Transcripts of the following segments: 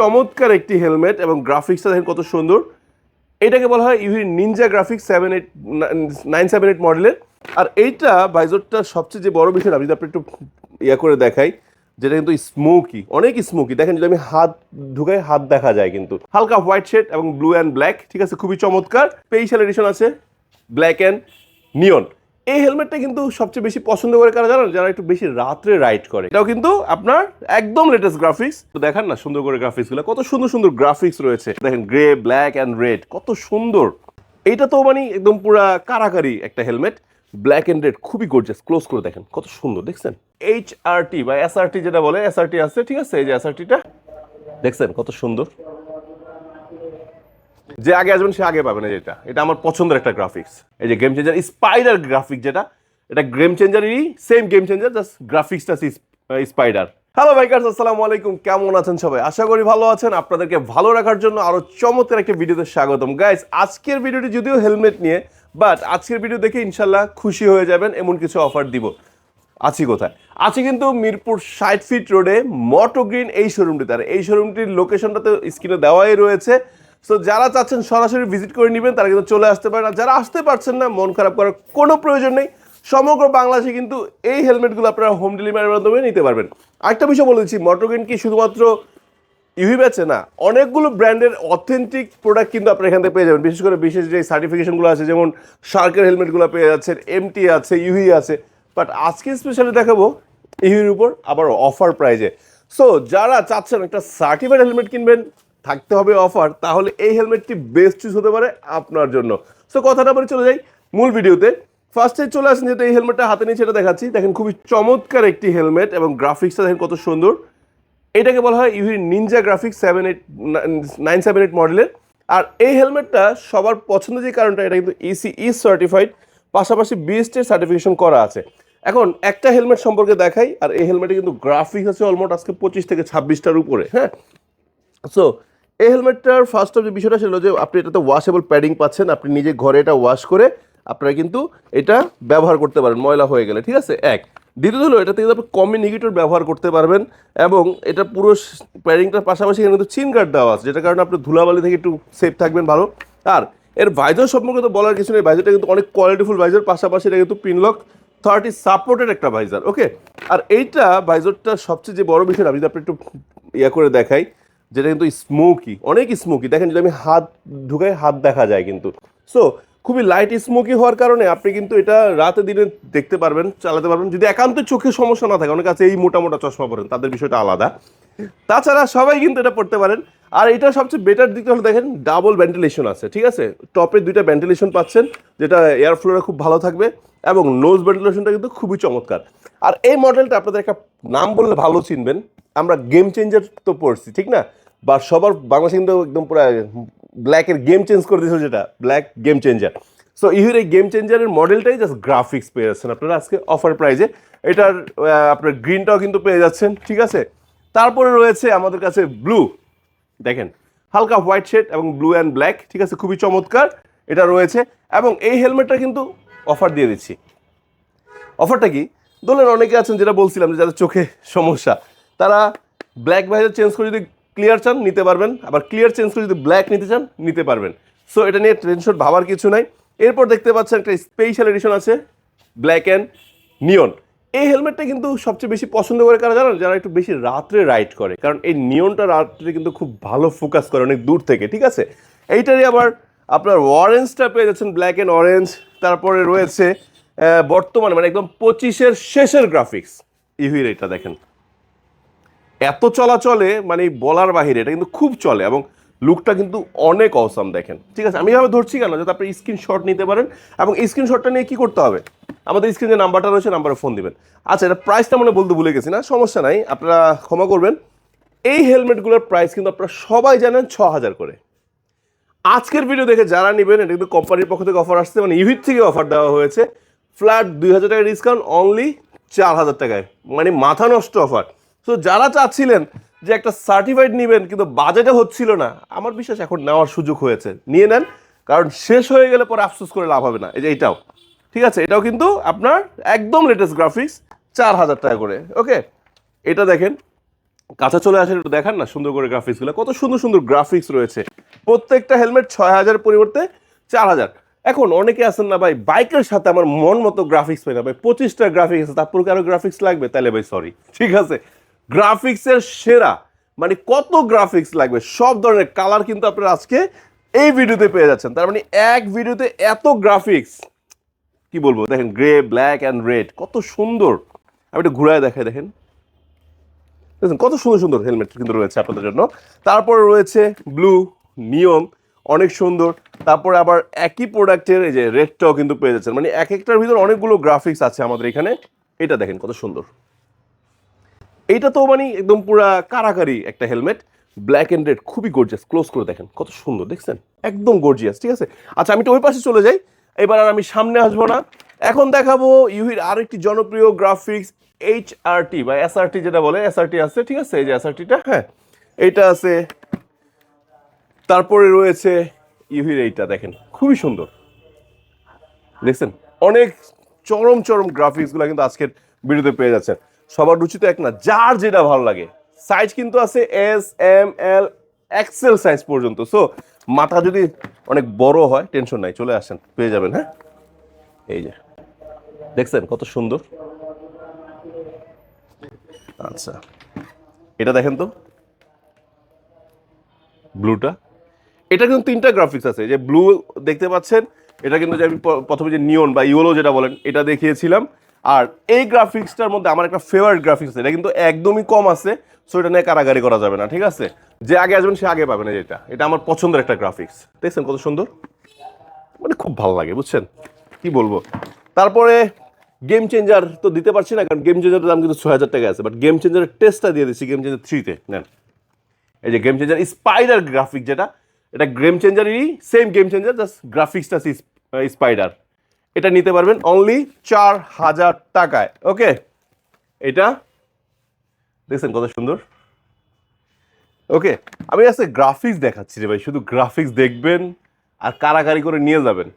চমৎকার একটি হেলমেট এবং গ্রাফিক্সটা দেখেন কত সুন্দর। এটাকে বলা হয় EV Ninja graphics seven eight nine seven eight মডেলের আর এইটা বাইজোরটা সবচেয়ে যে বড় বিষয়, আমি যদি আপনি একটু ইয়া করে দেখাই, যেটা কিন্তু স্মোকি অনেক স্মোকি দেখেন যদি আমি হাত ঢুকাই, হাত দেখা যায় কিন্তু। হালকা হোয়াইট শেড এবং ব্লু অ্যান্ড ব্ল্যাক ঠিক আছে? খুবই চমৎকার। স্পেশাল এডিশন আছে ব্ল্যাক অ্যান্ড নিয়ন এই হেলমেটটা কিন্তু সবচেয়ে বেশি পছন্দ করে কারা জানেন? যারা একটু বেশি রাত্রে রাইড করে। এটাও কিন্তু আপনার একদম লেটেস্ট গ্রাফিক্স তো দেখান না সুন্দর করে গ্রাফিক্সগুলো কত সুন্দর সুন্দর গ্রাফিক্স রয়েছে। দেখেন গ্রে ব্ল্যাক অ্যান্ড রেড কত সুন্দর। এইটা তো মানে একদম পুরা কারাকারি একটা হেলমেট ব্ল্যাক অ্যান্ড রেড খুবই গর্জিয়াস ক্লোজ করে দেখেন। কত সুন্দর, দেখছেন? এইচ আর টি বা এস আর টি যেটা বলে এস আর টি আছে, ঠিক আছে? এই যে এস আর টিটা দেখছেন কত সুন্দর? যে আগে আসবেন, সে আগে পাবেন যেটা। এটা আমার পছন্দের একটা গ্রাফিক্স এই যে গেম চেঞ্জার স্পাইডার গ্রাফিক যেটা, এটা গেম চেঞ্জারেরই সেম গেম চেঞ্জার জাস্ট গ্রাফিক্সটা স্পাইডার হ্যালো বাইকার্স আসসালামু আলাইকুম। কেমন আছেন সবাই? আশা করি ভালো আছেন। আপনাদেরকে ভালো রাখার জন্য আরও চমৎকার একটা ভিডিওতে স্বাগতম। গাইস আজকের ভিডিওটি যদিও হেলমেট নিয়ে বাট আজকের ভিডিও দেখে ইনশাল্লাহ খুশি হয়ে যাবেন, এমন কিছু অফার দিব। আছি কোথায়? আছি কিন্তু মিরপুর ষাট ফিট রোডে মটো গ্রিন এই শোরুমটিতে আর এই শোরুমটির লোকেশনটা তো স্ক্রিনে দেওয়াই রয়েছে। সো যারা চাচ্ছেন সরাসরি ভিজিট করে নেবেন, তারা কিন্তু চলে আসতে পারেন। আর যারা আসতে পারছেন না, মন খারাপ করার কোনো প্রয়োজন নেই। সমগ্র বাংলাদেশে কিন্তু এই হেলমেটগুলো আপনারা হোম ডেলিভারির মাধ্যমে নিতে পারবেন। আরেকটা বিষয় বলে দিচ্ছি মটোগ্রিন কি শুধুমাত্র ইভি বেচে না, অনেকগুলো ব্র্যান্ডের অথেন্টিক প্রোডাক্ট কিন্তু আপনারা এখান থেকে পেয়ে যাবেন। বিশেষ করে বিশেষ যে সার্টিফিকেশনগুলো আছে, যেমন শার্কের হেলমেটগুলো পেয়ে যাচ্ছেন এমটি আছে ইউহি আছে। বাট আজকে স্পেশালি দেখাবো ইভির উপর আবার অফার প্রাইজে সো যারা চাচ্ছেন একটা সার্টিফাইড হেলমেট কিনবেন থাকতে হবে অফার তাহলে এই হেলমেটটি বেস্ট চুজ হতে পারে আপনার জন্য। সো কথাটা বলে চলে যাই মূল ভিডিওতে। ফার্স্টে চলে আসেন যেটা এই হেলমেটটা হাতে নিয়ে সেটা দেখাচ্ছি। দেখেন খুবই চমৎকার একটি হেলমেট এবং গ্রাফিক্সটা দেখেন কত সুন্দর। এটাকে বলা হয় EV Ninja graphics seven eight nine seven eight মডেলের আর এই হেলমেটটা সবার পছন্দের যে কারণটা, এটা কিন্তু ইসি ইস সার্টিফাইড পাশাপাশি বিএসটির সার্টিফিকেশন করা আছে। এখন একটা হেলমেট সম্পর্কে দেখাই, আর এই হেলমেটে কিন্তু গ্রাফিক্স আছে অলমোস্ট আজকে পঁচিশ থেকে ছাব্বিশটার উপরে হ্যাঁ? সো এই হেলমেটটার ফার্স্ট অফ যে বিষয়টা ছিল যে আপনি এটাতে ওয়াশেবল প্যাডিং পাচ্ছেন, আপনি নিজে ঘরে এটা ওয়াশ করে আপনারা কিন্তু এটা ব্যবহার করতে পারেন, ময়লা হয়ে গেলে, ঠিক আছে? এক। দ্বিতীয় হলো এটাতে কিন্তু আপনি কমিউনিকেটর ব্যবহার করতে পারবেন এবং এটা পুরো প্যাডিংটার পাশাপাশি এখানে কিন্তু চিন গার্ড দেওয়া আছে, যেটার কারণে আপনি ধুলাবালি থেকে একটু সেফ থাকবেন ভালো। আর এর ভাইজার সম্পর্কে তো বলার কিছু নেই ভাইজারটা কিন্তু অনেক কোয়ালিটিফুল ভাইজার পাশাপাশি এটা কিন্তু পিনলক থার্টি সাপোর্টেড একটা ভাইজার ওকে আর এইটা ভাইজারটা সবচেয়ে যে বড় বিষয়, আমি যদি আপনি একটু ইয়া করে দেখাই যেটা কিন্তু স্মোকি অনেক স্মোকি দেখেন যদি আমি হাত ঢুকাই, হাত দেখা যায় কিন্তু। সো খুবই লাইট স্মোকি হওয়ার কারণে আপনি কিন্তু এটা রাতে দিনে দেখতে পারবেন, চালাতে পারবেন। যদি একান্ত চোখে সমস্যা না থাকে, অনেক আছে এই মোটা মোটা চশমা পরেন, তাদের বিষয়টা আলাদা। তাছাড়া সবাই কিন্তু এটা পড়তে পারেন। আর এটা সবচেয়ে বেটার দিকটা হলো দেখেন ডাবল ভেন্টিলেশন আছে, ঠিক আছে? টপে দুইটা ভেন্টিলেশন পাচ্ছেন, যেটা এয়ার ফ্লোটা খুব ভালো থাকবে এবং নোজ ভেন্টিলেশনটা কিন্তু খুবই চমৎকার। আর এই মডেলটা আপনাদের একটা নাম বললে ভালো চিনবেন আমরা গেম চেঞ্জার তো পড়ছি, ঠিক না? বা সবার বাংলাদেশে কিন্তু একদম পুরো ব্ল্যাকের গেম চেঞ্জ করে দিয়েছিল যেটা ব্ল্যাক গেম চেঞ্জার সো ইহির এই গেম চেঞ্জারের মডেলটাই জাস্ট গ্রাফিক্স পেয়ে যাচ্ছেন আপনারা আজকে অফার প্রাইজে এটার আপনার গ্রিনটাও কিন্তু পেয়ে যাচ্ছেন, ঠিক আছে? তারপরে রয়েছে আমাদের কাছে ব্লু দেখেন, হালকা হোয়াইট শেড এবং ব্লু অ্যান্ড ব্ল্যাক ঠিক আছে? খুবই চমৎকার এটা রয়েছে এবং এই হেলমেটটা কিন্তু অফার দিয়ে দিচ্ছি। অফারটা কি? ধরলেন অনেকে আছেন যেটা বলছিলাম যে যাদের চোখে সমস্যা। তারা ব্ল্যাক ভাইজার চেঞ্জ করে যদি ক্লিয়ার চান, নিতে পারবেন। আবার ক্লিয়ার চেঞ্জ করে যদি ব্ল্যাক নিতে চান, নিতে পারবেন। সো এটা নিয়ে টেনশন ভাবার কিছু নাই। এরপর দেখতে পাচ্ছেন একটা স্পেশাল এডিশন আছে ব্ল্যাক অ্যান্ড নিয়ন এই হেলমেটটা কিন্তু সবচেয়ে বেশি পছন্দ করে কারা জানেন? যারা একটু বেশি রাত্রে রাইড করে। কারণ এই নিয়নটা রাত্রে কিন্তু খুব ভালো ফোকাস করে, অনেক দূর থেকে, ঠিক আছে? এইটারই আবার আপনার অরেঞ্জটা পেয়ে যাচ্ছেন ব্ল্যাক অ্যান্ড অরেঞ্জ তারপরে রয়েছে বর্তমানে মানে একদম পঁচিশের শেষের গ্রাফিক্স ইভির এটা দেখেন। এত চলাচলে মানে বলার বাহিরে এটা কিন্তু খুব চলে এবং লুকটা কিন্তু অনেক অসম দেখেন। ঠিক আছে, আমি এভাবে ধরছি কেন? যাতে আপনি স্ক্রিনশট নিতে পারেন এবং স্ক্রিনশটটা নিয়ে কি করতে হবে? আমাদের স্ক্রিনে নাম্বারটা রয়েছে নাম্বারে ফোন দিবেন। আচ্ছা এটা প্রাইসটা মানে বলতে ভুলে গেছি না, সমস্যা নাই, আপনারা ক্ষমা করবেন। এই হেলমেটগুলোর প্রাইস কিন্তু আপনারা সবাই জানেন ছ হাজার করে। আজকের ভিডিও দেখে যারা নেবেন, এটা কিন্তু কোম্পানির পক্ষ থেকে অফার আসছে মানে ইভিট থেকে অফার দেওয়া হয়েছে। ফ্ল্যাট দুই হাজার টাকা ডিসকাউন্ট অনলি চার হাজার টাকায়। মানে মাথা নষ্ট অফার সো যারা চাচ্ছিলেন যে একটা সার্টিফাইড নেবেন, কিন্তু বাজেটে হচ্ছিল না, আমার বিশ্বাস এখন নেওয়ার সুযোগ হয়েছে। নিয়ে নেন, কারণ শেষ হয়ে গেলে পরে আফসোস করে লাভ হবে না। এই যে এটাও। ঠিক আছে, এটাও কিন্তু আপনার একদম লেটেস্ট গ্রাফিক্স চার হাজার টাকা করে। ওকে এটা দেখেন। কাছে চলে আসেন, একটু দেখান না সুন্দর করে গ্রাফিক্সগুলো কত সুন্দর সুন্দর গ্রাফিক্স রয়েছে। প্রত্যেকটা হেলমেট ছয় হাজার পরিবর্তে চার হাজার। এখন অনেকে আছেন না, ভাই, বাইকের সাথে আমার মন মতো গ্রাফিক্স পাই না। ভাই, পঁচিশটা গ্রাফিক্স আছে তারপর কারও গ্রাফিক্স লাগবে? তাহলে ভাই সরি ঠিক আছে? গ্রাফিক্সের সেরা মানে কত গ্রাফিক্স লাগবে, সব ধরনের কালার কিন্তু আপনারা আজকে এই ভিডিওতে পেয়ে যাচ্ছেন। তার মানে এক ভিডিওতে এত গ্রাফিক্স, কি বলব? দেখেন গ্রে, ব্ল্যাক অ্যান্ড রেড কত সুন্দর। আমি একটু ঘুরায় দেখাই, দেখেন। দেখেন, কত সুন্দর সুন্দর হেলমেট কিন্তু রয়েছে আপনাদের জন্য। তারপরে রয়েছে ব্লু নিয়ম অনেক সুন্দর। তারপরে আবার একই প্রোডাক্টের এই যে রেডটাও কিন্তু পেয়ে যাচ্ছেন। মানে এক একটার ভিতর অনেকগুলো গ্রাফিক্স আছে আমাদের এখানে। এটা দেখেন কত সুন্দর। এইটা তো মানে একদম পুরা কারাকারি একটা হেলমেট ব্ল্যাক এন্ড রেড খুবই গর্জিয়াস ক্লোজ করে দেখেন, কত সুন্দর, দেখছেন? একদম গর্জিয়াস ঠিক আছে? আচ্ছা আমি তো ওই পাশে চলে যাই, এবার আর আমি সামনে আসব না। এখন দেখাবো ইউহির আরেকটি জনপ্রিয় গ্রাফিক্স এইচ আর টি বা এস আর টি যেটা বলে এস আর টি আছে, ঠিক আছে? এই যে এস আর টিটা হ্যাঁ এইটা আছে। তারপরে রয়েছে ইউহির এইটা, দেখেন, খুবই সুন্দর। দেখছেন? অনেক চরম চরম গ্রাফিক্সগুলো কিন্তু আজকের ভিডিওতে পেয়ে যাচ্ছেন। সবার রুচি তো এক না, যার যেটা ভালো লাগে। সাইজ কিন্তু আছে S M L XL size পর্যন্ত। সো মাথা যদি অনেক বড় হয় টেনশন নাই, চলে আসেন, পেয়ে যাবেন হ্যাঁ? এই যে, দেখছেন কত সুন্দর? আচ্ছা এটা দেখেন তো। ব্লুটা এটা কিন্তু তিনটা গ্রাফিক্স আছে যে ব্লু দেখতে পাচ্ছেন, এটা কিন্তু যে আমি প্রথমে যে নিয়ন বা ইয়েলো যেটা বলেন, এটা দেখিয়েছিলাম। আর এই গ্রাফিক্সটার মধ্যে আমার একটা ফেভারিট গ্রাফিক্স এটা কিন্তু একদমই কম আছে সো এটা নিয়ে কারাগারি করা যাবে না, ঠিক আছে? যে আগে আসবেন, সে আগে পাবেন এটা। এটা আমার পছন্দের একটা গ্রাফিক্স দেখছেন কত সুন্দর? মানে খুব ভালো লাগে, বুঝছেন? কি বলব? তারপরে গেম চেঞ্জার তো দিতে পারছি না, কারণ গেম চেঞ্জারের দাম কিন্তু ছয় হাজার টাকা আছে বাট গেম চেঞ্জারের টেস্টটা দিয়ে দিচ্ছি গেম চেঞ্জার থ্রিতে নেন। এই যে গেম চেঞ্জার স্পাইডার গ্রাফিক যেটা, এটা গেম চেঞ্জারেরই সেম গেম চেঞ্জার জাস্ট গ্রাফিক্সটা স্পাইডার এটা নিতে পারবেন অনলি চার হাজার টাকায়। ওকে এটা? দেখছেন কত সুন্দর? ওকে আমি আজকে গ্রাফিক্স দেখাচ্ছি রে ভাই, শুধু গ্রাফিক্স দেখবেন আর কারাকারি করে নিয়ে যাবেন।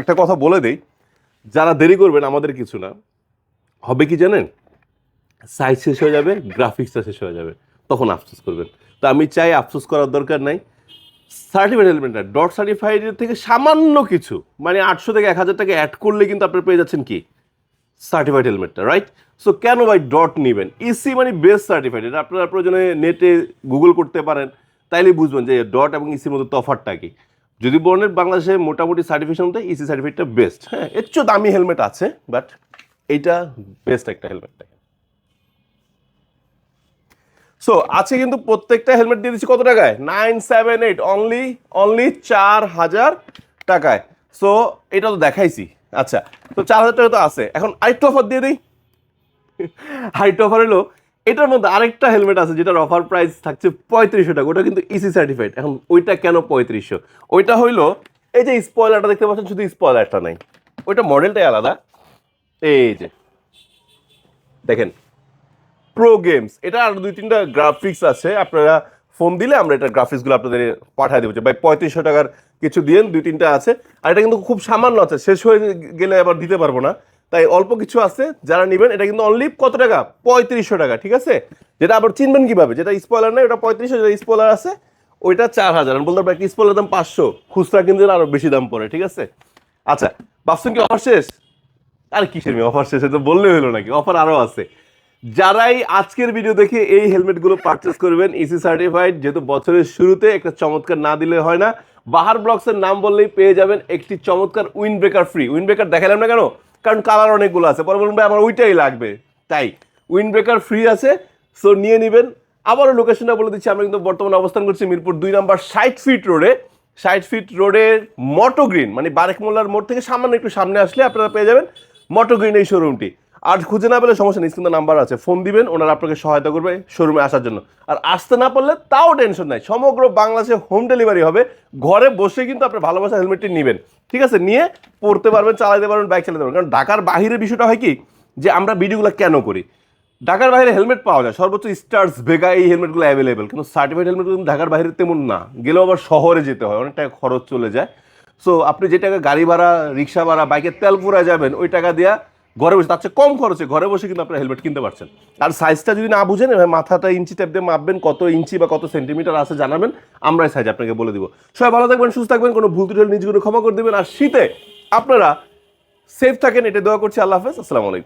একটা কথা বলে দেই, যারা দেরি করবেন, আমাদের কিছু না। হবে কি জানেন? সাইজ শেষ হয়ে যাবে গ্রাফিক্সটা শেষ হয়ে যাবে। তখন আফসোস করবেন। তো আমি চাই আফসোস করার দরকার নাই। সার্টিফাইড হেলমেট না ডট সার্টিফাইডের থেকে সামান্য কিছু মানে আটশো থেকে এক হাজার টাকা অ্যাড করলে কিন্তু আপনি পেয়ে যাচ্ছেন কি? সার্টিফাইড হেলমেটটা রাইট সো কেন ভাই ডট নেবেন? ইসি মানে বেস্ট সার্টিফাইড এটা আপনারা প্রয়োজনে নেটে গুগল করতে পারেন। তাইলে বুঝবেন যে ডট এবং ইসির মধ্যে তফাৎটা কি। যদি বলেন বাংলাদেশে মোটামুটি সার্টিফিকেশন মধ্যে ইসি সার্টিফিকেটটা বেস্ট হ্যাঁ এর দামি হেলমেট আছে বাট এইটা বেস্ট একটা হেলমেট সো আছে কিন্তু প্রত্যেকটা হেলমেট দিয়ে দিচ্ছি কত টাকায়? Nine seven eight only only চার হাজার টাকায়। সো এটা তো দেখাইছি। আচ্ছা তো চার হাজার টাকা তো আছে। এখন আরেকটু অফার দিয়ে দিই। আরেকটু অফার হলো, এটার মধ্যে আরেকটা হেলমেট আছে যেটার অফার প্রাইস থাকছে পঁয়ত্রিশশো টাকা। ওটা কিন্তু ইসি সার্টিফাইড এখন ওইটা কেন পঁয়ত্রিশশো? ওইটা হইল, এই যে স্পয়লারটা দেখতে পাচ্ছেন, শুধু স্পয়লারটা নাই। ওইটা মডেলটাই আলাদা। এই যে, দেখেন প্রো গেমস এটা আর দুই, তিনটা গ্রাফিক্স আছে। আপনারা ফোন দিলে আমরা এটা গ্রাফিক্সগুলো আপনাদের পাঠিয়ে দেবো। ভাই, পঁয়ত্রিশশো টাকার কিছু দিয়েন দুই, তিনটা আছে। আর এটা কিন্তু খুব সামান্য আছে। শেষ হয়ে গেলে আবার দিতে পারব না। তাই অল্প কিছু আছে। যারা নেবেন, এটা কিন্তু অনলি কত টাকা? পঁয়ত্রিশশো টাকা, ঠিক আছে? যেটা আবার চিনবেন কীভাবে? যেটা স্পয়লার নেই, ওটা পঁয়ত্রিশশো, যেটা স্পয়লার আছে, ওইটা চার হাজার। আমি বলতে পারি স্পয়লার দাম পাঁচশো। খুচরা কিনতে গেলে আরও বেশি দাম পড়ে, ঠিক আছে? আচ্ছা ভাবছেন কি অফার শেষ? আর কিসের অফার শেষে তো বললে হলো নাকি? অফার আরও আছে। যারাই আজকের ভিডিও দেখে এই হেলমেটগুলো পারচেস করবেন ইসি সার্টিফাইড যেহেতু বছরের শুরুতে একটা চমৎকার না দিলে হয় না বাহার ব্লকসের নাম বললেই পেয়ে যাবেন একটি চমৎকার windbreaker free windbreaker দেখালাম না কেন? কারণ কালার অনেকগুলো আছে। পরে বলবেন ভাই, আমার ওইটাই লাগবে। তাই উইন ব্রেকার ফ্রি আছে সো নিয়ে নেবেন। আবারও লোকেশনটা বলে দিচ্ছি, আমরা কিন্তু বর্তমানে অবস্থান করছি মিরপুর দুই নাম্বার ষাট ফিট রোডে ষাট ফিট রোডের মটো গ্রিন মানে বারেক মোল্লার মোড় থেকে সামান্য একটু সামনে আসলে আপনারা পেয়ে যাবেন মটো গ্রিন এই শোরুমটি আর খুঁজে না পেলে সমস্যা নেই কিন্তু নাম্বার আছে, ফোন দিবেন, ওনারা আপনাকে সহায়তা করবে শোরুমে আসার জন্য। আর আসতে না পারলে তাও টেনশন নাই, সমগ্র বাংলাদেশে হোম ডেলিভারি হবে, ঘরে বসে কিন্তু আপনার ভালোবাসা হেলমেটটি নেবেন। ঠিক আছে, নিয়ে পড়তে পারবেন, চালাতে পারবেন, বাইক চালাতে পারবেন। কারণ ঢাকার বাহিরের বিষয়টা হয় কি, যে আমরা ভিডিওগুলো কেন করি? ঢাকার বাইরে হেলমেট পাওয়া যায়, সর্বোচ্চ স্টার্স, ভেগা এই হেলমেটগুলো অ্যাভেলেবেল কিন্তু সার্টিফাইড হেলমেট কিন্তু ঢাকার বাইরে তেমন না। গেলেও আবার শহরে যেতে হয় অনেক টাকা খরচ চলে যায়। সো আপনি যে টাকা গাড়ি ভাড়া, রিক্সা ভাড়া, বাইকের তেল পুরা যাবেন, ওই টাকা দিয়া ঘরে বসে, তার চেয়ে কম খরচে ঘরে বসে কিন্তু আপনারা হেলমেট কিনতে পারছেন। আর সাইজটা যদি না বুঝেন মাথাটা ইঞ্চি টাইপ দিয়ে মাপবেন, কত ইঞ্চি বা কত সেন্টিমিটার আছে জানাবেন, আমরাই সাইজ আপনাকে বলে দিব। সবাই ভালো থাকবেন, সুস্থ থাকবেন, কোনো ভুল ত্রুটি নিজগুলো ক্ষমা করে দেবেন। আর শীতে আপনারা সেফ থাকেন এটা দোয়া করছি। আল্লাহ হাফেজ, আসসালামু আলাইকুম।